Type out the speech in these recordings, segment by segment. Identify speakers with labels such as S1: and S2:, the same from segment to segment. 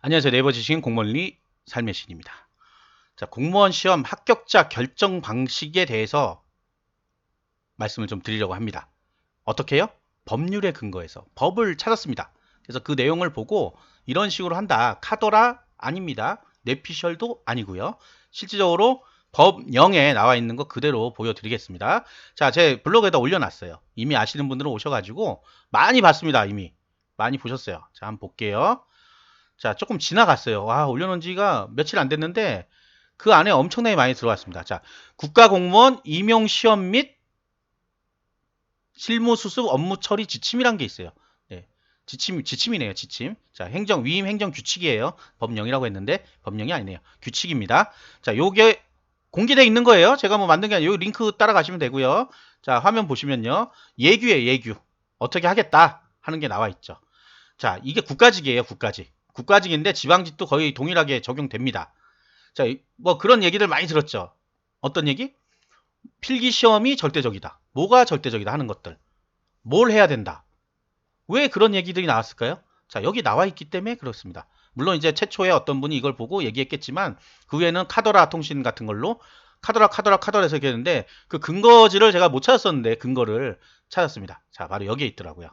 S1: 안녕하세요. 네이버 지식인 공무원리 삶의 신입니다. 자, 공무원 시험 합격자 결정 방식에 대해서 말씀을 좀 드리려고 합니다. 어떻게 해요? 법률에 근거해서 법을 찾았습니다. 그래서 그 내용을 보고 이런 식으로 한다. 카더라 아닙니다. 뇌피셜도 아니고요. 실질적으로 법령에 나와 있는 거 그대로 보여드리겠습니다. 자, 제 블로그에다 올려놨어요. 이미 아시는 분들은 오셔가지고 많이 봤습니다. 이미 많이 보셨어요. 자, 한번 볼게요. 자, 조금 지나갔어요. 와, 올려놓은 지가 며칠 안 됐는데 그 안에 엄청나게 많이 들어왔습니다. 자, 국가공무원 임용 시험 및 실무 수습 업무 처리 지침이란 게 있어요. 네. 지침, 지침이네요, 지침. 자, 행정, 위임 행정 규칙이에요. 법령이라고 했는데, 법령이 아니네요. 규칙입니다. 자, 요게 공개되어 있는 거예요. 제가 뭐 만든 게 아니에요. 요 링크 따라가시면 되고요. 자, 화면 보시면요. 예규에 예규. 어떻게 하겠다 하는 게 나와 있죠. 자, 이게 국가직이에요, 국가직. 국가직인데 지방직도 거의 동일하게 적용됩니다. 자, 뭐 그런 얘기들 많이 들었죠. 어떤 얘기? 필기 시험이 절대적이다. 뭐가 절대적이다 하는 것들. 뭘 해야 된다. 왜 그런 얘기들이 나왔을까요? 자, 여기 나와 있기 때문에 그렇습니다. 물론 이제 최초에 어떤 분이 이걸 보고 얘기했겠지만 그 외에는 카더라 통신 같은 걸로 카더라 카더라 카더라에서 얘기했는데 그 근거지를 제가 못 찾았었는데 근거를 찾았습니다. 자, 바로 여기에 있더라고요.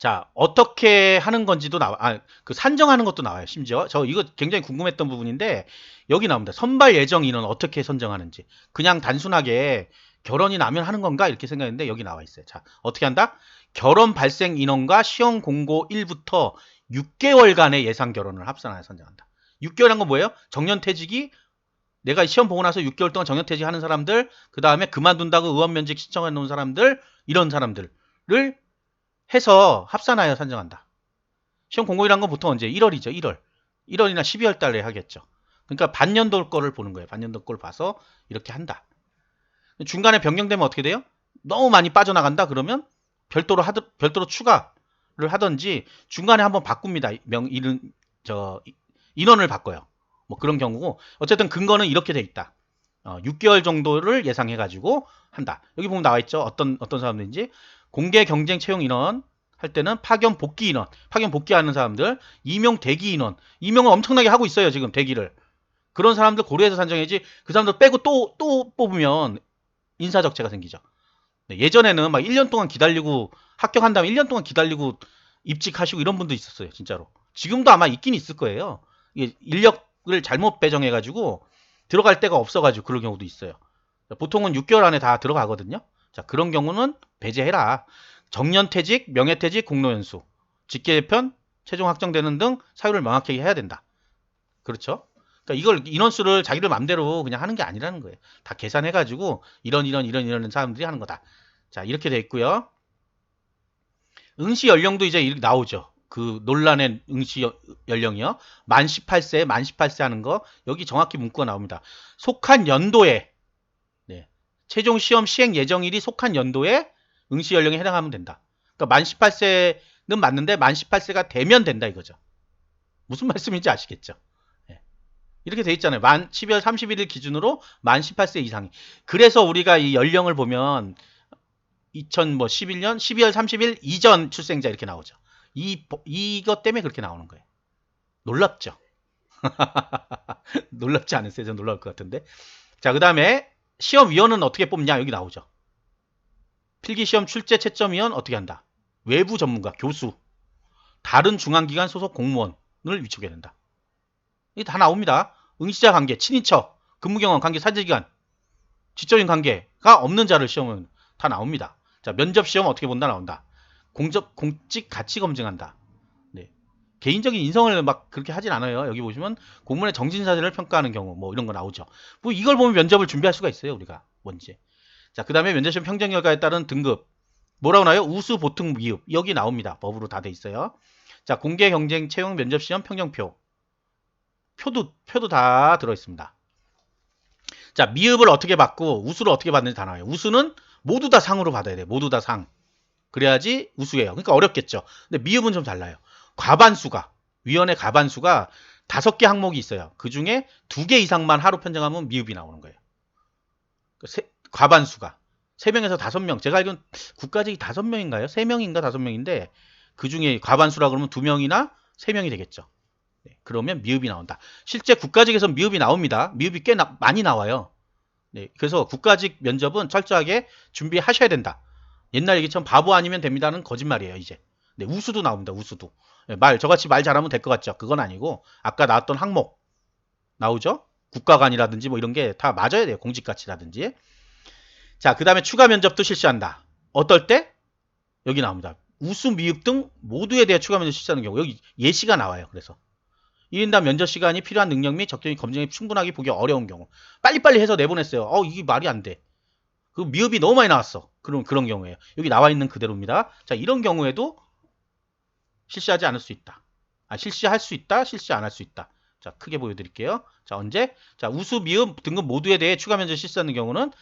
S1: 자, 어떻게 하는 건지도 나와, 아, 그 산정하는 것도 나와요, 심지어. 저 이거 굉장히 궁금했던 부분인데, 여기 나옵니다. 선발 예정 인원 어떻게 선정하는지. 그냥 단순하게 결혼이 나면 하는 건가? 이렇게 생각했는데, 여기 나와 있어요. 자, 어떻게 한다? 결혼 발생 인원과 시험 공고 1부터 6개월간의 예상 결혼을 합산하여 선정한다. 6개월한 건 뭐예요? 정년퇴직이 내가 시험 보고 나서 6개월 동안 정년퇴직 하는 사람들, 그 다음에 그만둔다고 의원면직 신청해 놓은 사람들, 이런 사람들을 해서 합산하여 산정한다. 시험 공고일한 건 보통 언제? 1월이죠. 1월. 1월이나 12월 달에 하겠죠. 그러니까 반년도 거를 보는 거예요. 반년도 거를 봐서 이렇게 한다. 중간에 변경되면 어떻게 돼요? 너무 많이 빠져나간다 그러면 별도로 하드, 별도로 추가를 하든지 중간에 한번 바꿉니다. 명 이른 저 인원을 바꿔요. 뭐 그런 경우고 어쨌든 근거는 이렇게 돼 있다. 어, 6개월 정도를 예상해 가지고 한다. 여기 보면 나와 있죠. 어떤 어떤 사람들인지 공개 경쟁 채용 인원 할 때는 파견 복귀 인원, 파견 복귀하는 사람들, 임용 대기 인원, 임용을 엄청나게 하고 있어요 지금 대기를. 그런 사람들 고려해서 산정해야지 그 사람들 빼고 또 또 뽑으면 인사 적체가 생기죠. 네, 예전에는 막 1년 동안 기다리고 합격한 다음에 1년 동안 기다리고 입직하시고 이런 분도 있었어요 진짜로. 지금도 아마 있긴 있을 거예요. 인력을 잘못 배정해가지고 들어갈 데가 없어가지고 그런 경우도 있어요. 보통은 6개월 안에 다 들어가거든요. 자 그런 경우는 배제해라. 정년퇴직, 명예퇴직, 공로연수, 직계개편, 최종 확정되는 등 사유를 명확하게 해야 된다. 그렇죠? 그러니까 이걸 인원수를 자기들 맘대로 그냥 하는 게 아니라는 거예요. 다 계산해가지고 이런 이런 이런 이런 사람들이 하는 거다. 자 이렇게 돼 있고요. 응시 연령도 이제 나오죠. 그 논란의 응시 연령이요. 만 18세, 만 18세 하는 거 여기 정확히 문구가 나옵니다. 속한 연도에 네. 최종 시험 시행 예정일이 속한 연도에 응시 연령에 해당하면 된다. 그러니까 만 18세는 맞는데 만 18세가 되면 된다 이거죠. 무슨 말씀인지 아시겠죠? 네. 이렇게 돼 있잖아요. 만 12월 31일 기준으로 만 18세 이상이. 그래서 우리가 이 연령을 보면 2011년 12월 30일 이전 출생자 이렇게 나오죠. 이 이것 때문에 그렇게 나오는 거예요. 놀랍죠? 놀랍지 않으세요? 저 놀랄 것 같은데. 자, 그 다음에 시험위원은 어떻게 뽑냐? 여기 나오죠. 필기시험 출제 채점위원 어떻게 한다? 외부 전문가, 교수, 다른 중앙기관 소속 공무원을 위촉해야 된다. 이게 다 나옵니다. 응시자 관계, 친인척, 근무경험 관계, 사제기관, 지적인 관계가 없는 자를 시험은 다 나옵니다. 자, 면접시험 어떻게 본다 나온다. 공적, 공직 가치 검증한다. 네. 개인적인 인성을 막 그렇게 하진 않아요. 여기 보시면 공무원의 정신사실을 평가하는 경우 뭐 이런 거 나오죠. 뭐 이걸 보면 면접을 준비할 수가 있어요. 우리가 뭔지. 자, 그 다음에 면접시험 평정 결과에 따른 등급. 뭐라고 나와요? 우수, 보통, 미흡. 여기 나옵니다. 법으로 다 돼 있어요. 자, 공개 경쟁 채용 면접 시험 평정표. 표도, 표도 다 들어있습니다. 자, 미흡을 어떻게 받고 우수를 어떻게 받는지 다 나와요. 우수는 모두 다 상으로 받아야 돼. 모두 다 상. 그래야지 우수예요. 그러니까 어렵겠죠. 근데 미흡은 좀 달라요. 과반수가, 위원회 과반수가 다섯 개 항목이 있어요. 그 중에 두 개 이상만 하루 편정하면 미흡이 나오는 거예요. 그 과반수가 3명에서 5명. 제가 알기로는 국가직이 5명인가요? 3명인가 5명인데 그 중에 과반수라 그러면 2명이나 3명이 되겠죠. 네, 그러면 미흡이 나온다. 실제 국가직에서 미흡이 나옵니다. 미흡이 꽤 나- 많이 나와요. 네, 그래서 국가직 면접은 철저하게 준비하셔야 된다. 옛날 얘기처럼 바보 아니면 됩니다는 거짓말이에요, 이제. 네, 우수도 나옵니다, 우수도. 네, 말, 저같이 말 잘하면 될 것 같죠? 그건 아니고, 아까 나왔던 항목 나오죠? 국가관이라든지 뭐 이런 게 다 맞아야 돼요, 공직가치라든지. 자, 그 다음에 추가 면접도 실시한다. 어떨 때? 여기 나옵니다. 우수, 미흡 등 모두에 대해 추가 면접 실시하는 경우. 여기 예시가 나와요, 그래서. 1인당 면접 시간이 필요한 능력 및 적정히 검증이 충분하게 보기 어려운 경우. 빨리빨리 해서 내보냈어요. 어, 이게 말이 안 돼. 그 미흡이 너무 많이 나왔어. 그런, 그런 경우에요. 여기 나와 있는 그대로입니다. 자, 이런 경우에도 실시하지 않을 수 있다. 아, 실시할 수 있다, 실시 안 할 수 있다. 자, 크게 보여드릴게요. 자, 언제? 자, 우수, 미흡 등급 모두에 대해 추가 면접 실시하는 경우는,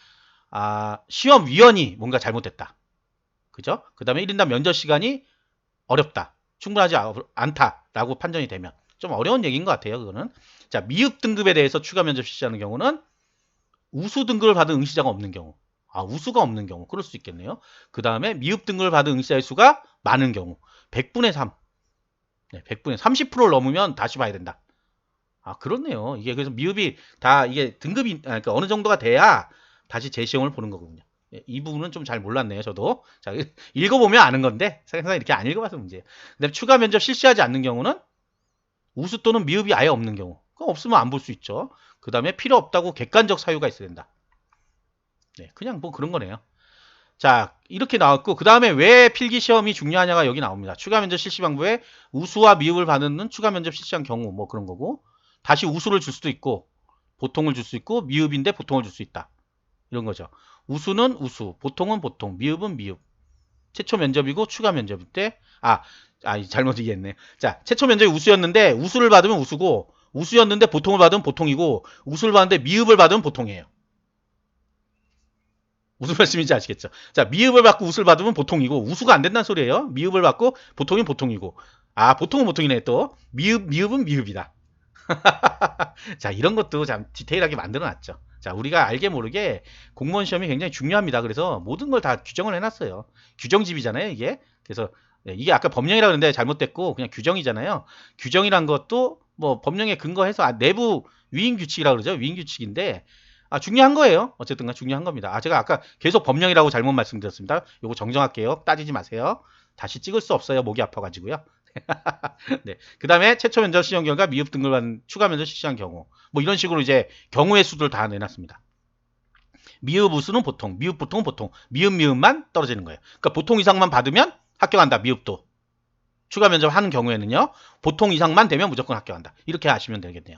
S1: 아, 시험위원이 뭔가 잘못됐다. 그죠? 그 다음에 1인당 면접 시간이 어렵다. 충분하지 아- 않다라고 판정이 되면. 좀 어려운 얘기인 것 같아요, 그거는. 자, 미흡 등급에 대해서 추가 면접 실시하는 경우는 우수 등급을 받은 응시자가 없는 경우. 아, 우수가 없는 경우. 그럴 수 있겠네요. 그 다음에 미흡 등급을 받은 응시자의 수가 많은 경우. 100분의 3. 네, 100분의 30%를 넘으면 다시 봐야 된다. 아, 그렇네요. 이게 그래서 미흡이 다 이게 등급이, 아, 그러니까 어느 정도가 돼야 다시 재시험을 보는 거거든요. 예, 이 부분은 좀 잘 몰랐네요, 저도. 자, 읽어보면 아는 건데, 항상 이렇게 안 읽어봐서 문제예요. 근데 추가 면접 실시하지 않는 경우는 우수 또는 미흡이 아예 없는 경우. 그거 없으면 안 볼 수 있죠. 그 다음에 필요 없다고 객관적 사유가 있어야 된다. 네, 그냥 뭐 그런 거네요. 자, 이렇게 나왔고, 그 다음에 왜 필기 시험이 중요하냐가 여기 나옵니다. 추가 면접 실시 방법에 우수와 미흡을 받는 추가 면접 실시한 경우, 뭐 그런 거고, 다시 우수를 줄 수도 있고, 보통을 줄 수 있고, 미흡인데 보통을 줄 수 있다. 이런 거죠. 우수는 우수, 보통은 보통, 미흡은 미흡. 최초 면접이고 추가 면접일 때, 아, 아, 잘못 얘기했네. 자, 최초 면접이 우수였는데, 우수를 받으면 우수고, 우수였는데 보통을 받으면 보통이고, 우수를 받는데 미흡을 받으면 보통이에요. 무슨 말씀인지 아시겠죠? 자, 미흡을 받고 우수를 받으면 보통이고, 우수가 안 된다는 소리예요. 미흡을 받고 보통이 보통이고. 아, 보통은 보통이네, 또. 미흡, 미흡은 미흡이다. 자, 이런 것도 참 디테일하게 만들어 놨죠. 자, 우리가 알게 모르게 공무원 시험이 굉장히 중요합니다. 그래서 모든 걸 다 규정을 해놨어요. 규정집이잖아요, 이게. 그래서 네, 이게 아까 법령이라 그러는데 잘못됐고 그냥 규정이잖아요. 규정이란 것도 뭐 법령에 근거해서 아, 내부 위임 규칙이라고 그러죠. 위임 규칙인데 아, 중요한 거예요. 어쨌든 간 중요한 겁니다. 아, 제가 아까 계속 법령이라고 잘못 말씀드렸습니다. 요거 정정할게요. 따지지 마세요. 다시 찍을 수 없어요. 목이 아파가지고요. 네. 그 다음에 최초 면접 시험 결과 미흡 받은 추가 면접 실시한 경우. 뭐 이런 식으로 이제 경우의 수들 다 내놨습니다. 미흡 우수는 보통, 미흡 보통은 보통, 미흡 미흡만 떨어지는 거예요. 그러니까 보통 이상만 받으면 합격한다. 미흡도. 추가 면접 하는 경우에는요. 보통 이상만 되면 무조건 합격한다. 이렇게 아시면 되겠네요.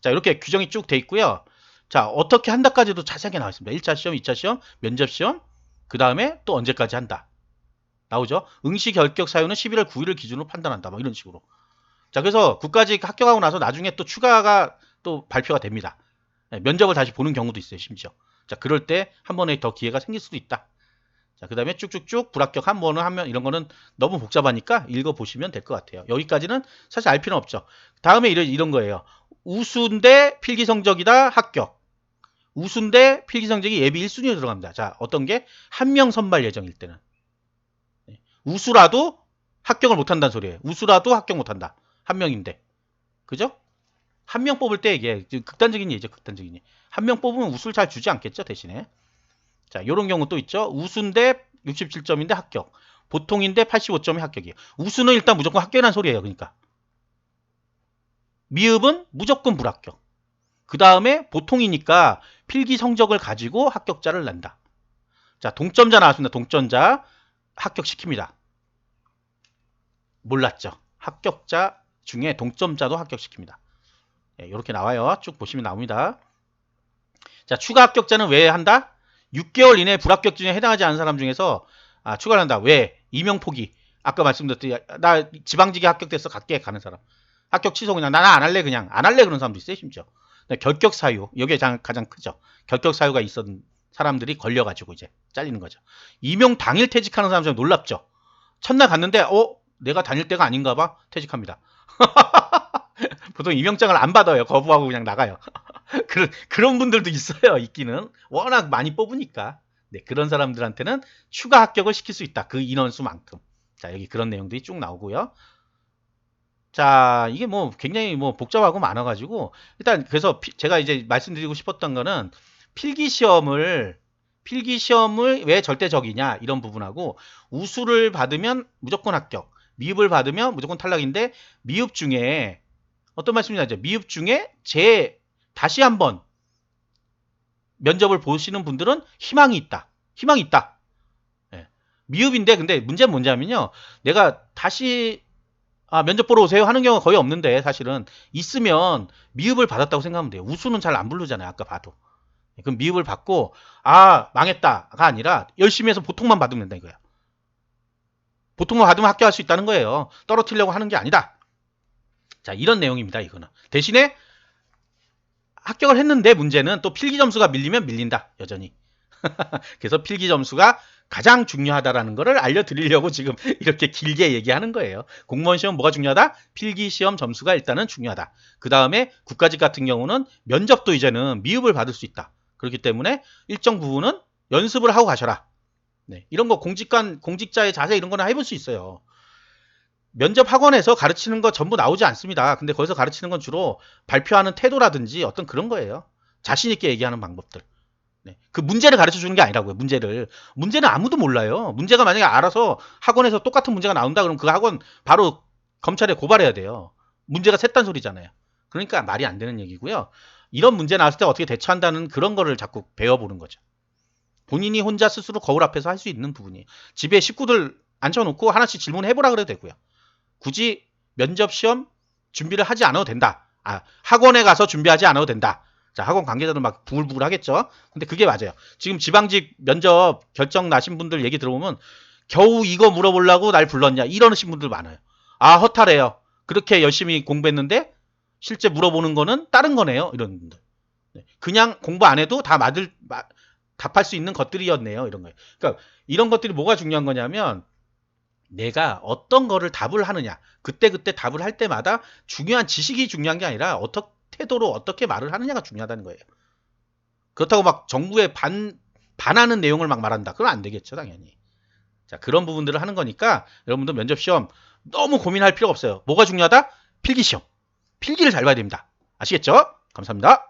S1: 자, 이렇게 규정이 쭉 돼 있고요. 자, 어떻게 한다까지도 자세하게 나와 있습니다. 1차 시험, 2차 시험, 면접 시험, 그 다음에 또 언제까지 한다. 나오죠? 응시 결격 사유는 11월 9일을 기준으로 판단한다. 뭐 이런 식으로. 자, 그래서 국가직 합격하고 나서 나중에 또 추가가 또 발표가 됩니다. 네, 면접을 다시 보는 경우도 있어요, 심지어. 자, 그럴 때 한 번에 더 기회가 생길 수도 있다. 자, 그 다음에 쭉쭉쭉 불합격 한 번은 하면 이런 거는 너무 복잡하니까 읽어보시면 될 것 같아요. 여기까지는 사실 알 필요는 없죠. 다음에 이런, 이런 거예요. 우수인데 필기 성적이다, 합격. 우수인데 필기 성적이 예비 1순위로 들어갑니다. 자, 어떤 게 한 명 선발 예정일 때는. 네. 우수라도 합격을 못한다는 소리예요. 우수라도 합격 못한다. 한 명인데. 그죠? 한 명 뽑을 때 이게 극단적인 예죠. 극단적인 예. 한 명 뽑으면 우수를 잘 주지 않겠죠. 대신에. 자, 요런 경우 또 있죠. 우수인데 67점인데 합격. 보통인데 85점이 합격이에요. 우수는 일단 무조건 합격이라는 소리예요. 그러니까. 미흡은 무조건 불합격. 그 다음에 보통이니까 필기 성적을 가지고 합격자를 낸다. 자, 동점자 나왔습니다. 동점자 합격시킵니다. 몰랐죠? 합격자 중에 동점자도 합격시킵니다. 예, 이렇게 나와요. 쭉 보시면 나옵니다. 자, 추가 합격자는 왜 한다? 6개월 이내 불합격 중에 해당하지 않은 사람 중에서 아, 추가를 한다. 왜? 이명 포기. 아까 말씀드렸듯이 나 지방직에 합격됐어. 갈게 가는 사람. 합격 취소 그냥 나는 안 할래 그냥 안 할래 그런 사람도 있어요 심지어 네, 결격 사유 여기에 가장, 크죠 결격 사유가 있었던 사람들이 걸려가지고 이제 잘리는 거죠 임용 당일 퇴직하는 사람 좀 놀랍죠 첫날 갔는데 어 내가 다닐 때가 아닌가 봐 퇴직합니다 보통 임용장을 안 받아요. 거부하고 그냥 나가요. 그런 그런 분들도 있어요 있기는. 워낙 많이 뽑으니까. 네, 그런 사람들한테는 추가 합격을 시킬 수 있다. 그 인원수만큼. 자 여기 그런 내용들이 쭉 나오고요. 자, 이게 뭐 굉장히 뭐 복잡하고 많아가지고. 일단 그래서 피- 제가 이제 말씀드리고 싶었던 거는 필기 시험을 필기 시험을 왜 절대적이냐 이런 부분하고 우수를 받으면 무조건 합격, 미흡을 받으면 무조건 탈락인데 미흡 중에 어떤 말씀이냐죠? 미흡 중에 제 다시 한번 면접을 보시는 분들은 희망이 있다. 희망이 있다. 예. 미흡인데 근데 문제는 뭐냐면요. 내가 다시 아, 면접 보러 오세요 하는 경우가 거의 없는데 사실은 있으면 미흡을 받았다고 생각하면 돼요. 우수는 잘 안 부르잖아요. 아까 봐도. 그럼 미흡을 받고 아 망했다가 아니라 열심히 해서 보통만 받으면 된다 이거야. 보통만 받으면 합격할 수 있다는 거예요. 떨어뜨리려고 하는 게 아니다. 자 이런 내용입니다. 이거는 대신에 합격을 했는데 문제는 또 필기 점수가 밀리면 밀린다 여전히. 그래서 필기 점수가 가장 중요하다라는 것을 알려드리려고 지금 이렇게 길게 얘기하는 거예요. 공무원 시험 뭐가 중요하다? 필기 시험 점수가 일단은 중요하다. 그 다음에 국가직 같은 경우는 면접도 이제는 미흡을 받을 수 있다. 그렇기 때문에 일정 부분은 연습을 하고 가셔라. 네, 이런 거 공직관, 공직자의 자세 이런 거는 해볼 수 있어요. 면접 학원에서 가르치는 거 전부 나오지 않습니다. 근데 거기서 가르치는 건 주로 발표하는 태도라든지 어떤 그런 거예요. 자신 있게 얘기하는 방법들. 네. 그 문제를 가르쳐 주는 게 아니라고요. 문제를. 문제는 아무도 몰라요. 문제가 만약에 알아서 학원에서 똑같은 문제가 나온다 그러면 그 학원 바로 검찰에 고발해야 돼요. 문제가 셋단 소리잖아요. 그러니까 말이 안 되는 얘기고요. 이런 문제 나왔을 때 어떻게 대처한다는 그런 거를 자꾸 배워보는 거죠. 본인이 혼자 스스로 거울 앞에서 할 수 있는 부분이 집에 식구들 앉혀놓고 하나씩 질문해보라 그래도 되고요. 굳이 면접 시험 준비를 하지 않아도 된다. 아, 학원에 가서 준비하지 않아도 된다. 자, 학원 관계자들 막 부글부글 하겠죠. 근데 그게 맞아요. 지금 지방직 면접 결정 나신 분들 얘기 들어보면 겨우 이거 물어보려고 날 불렀냐 이러신 분들 많아요. 아, 허탈해요. 그렇게 열심히 공부했는데 실제 물어보는 거는 다른 거네요. 이런 분들. 네. 그냥 공부 안 해도 다 맞을 마- 답할 수 있는 것들이었네요. 이런 거예요. 그러니까 이런 것들이 뭐가 중요한 거냐면 내가 어떤 거를 답을 하느냐. 그때 그때 답을 할 때마다 중요한 지식이 중요한 게 아니라 어떻게 태도로 어떻게 말을 하느냐가 중요하다는 거예요. 그렇다고 막 정부에 반, 반하는 내용을 막 말한다. 그건 안 되겠죠, 당연히. 자, 그런 부분들을 하는 거니까 여러분들 면접 시험 너무 고민할 필요가 없어요. 뭐가 중요하다? 필기 시험. 필기를 잘 봐야 됩니다. 아시겠죠? 감사합니다.